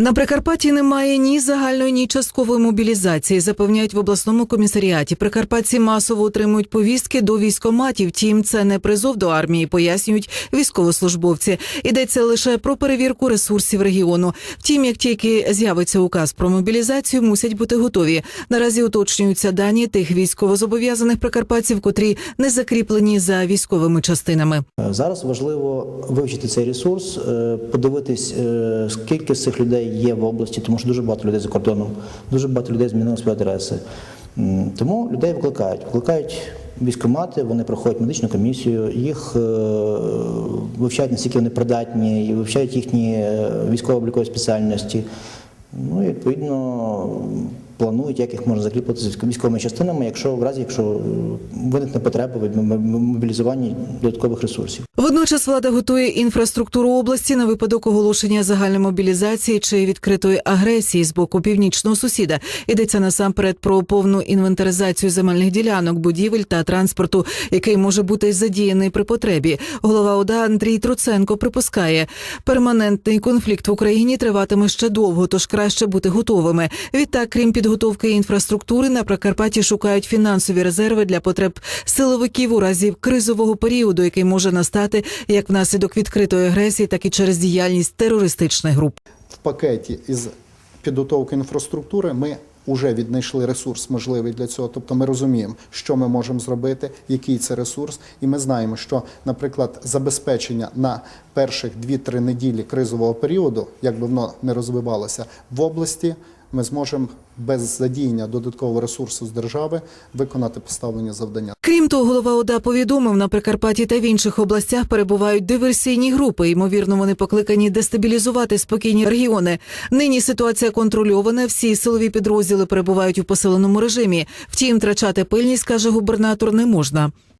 На Прикарпатті немає ні загальної, ні часткової мобілізації. Запевняють в обласному комісаріаті. Прикарпатці масово отримують повістки до військоматів. Втім, це не призов до армії, пояснюють військовослужбовці. Йдеться лише про перевірку ресурсів регіону. Втім, як тільки з'явиться указ про мобілізацію, мусять бути готові. Наразі уточнюються дані тих військовозобов'язаних прикарпатців, котрі не закріплені за військовими частинами. Зараз важливо вивчити цей ресурс, е, подивитись, е, скільки з цих людей є в області, тому що дуже багато людей за кордоном, дуже багато людей змінили свої адреси. Тому людей викликають. Викликають військкомати, вони проходять медичну комісію, їх е, вивчають, наскільки вони придатні, вивчають їхні е, військово-облікові спеціальності. Ну і відповідно планують, як їх можна закріпити з військовими частинами, якщо в разі, якщо е, виникне потреба в мобілізуванні додаткових ресурсів. Водночас влада готує інфраструктуру області на випадок оголошення загальної мобілізації чи відкритої агресії з боку північного сусіда. Йдеться насамперед про повну інвентаризацію земельних ділянок, будівель та транспорту, який може бути задіяний при потребі. Голова ОДА Андрій Труценко припускає, перманентний конфлікт в Україні триватиме ще довго, тож краще бути готовими. Відтак, крім підготовки інфраструктури, на Прикарпатті шукають фінансові резерви для потреб силовиків у разі кризового періоду, який може настати як внаслідок відкритої агресії, так і через діяльність терористичних груп. в пакеті із підготовки інфраструктури ми вже віднайшли ресурс можливий для цього. Тобто ми розуміємо, що ми можемо зробити, який це ресурс, і ми знаємо, що, наприклад, забезпечення на перших 2-3 неділі кризового періоду, як би воно не розвивалося, в області. Ми зможемо без задіяння додаткового ресурсу з держави виконати поставлені завдання. Крім того, голова ОДА повідомив, на Прикарпатті та в інших областях перебувають диверсійні групи. Ймовірно, вони покликані дестабілізувати спокійні регіони. Нині ситуація контрольована. Всі силові підрозділи перебувають у посиленому режимі. Втім, втрачати пильність, каже губернатор, не можна.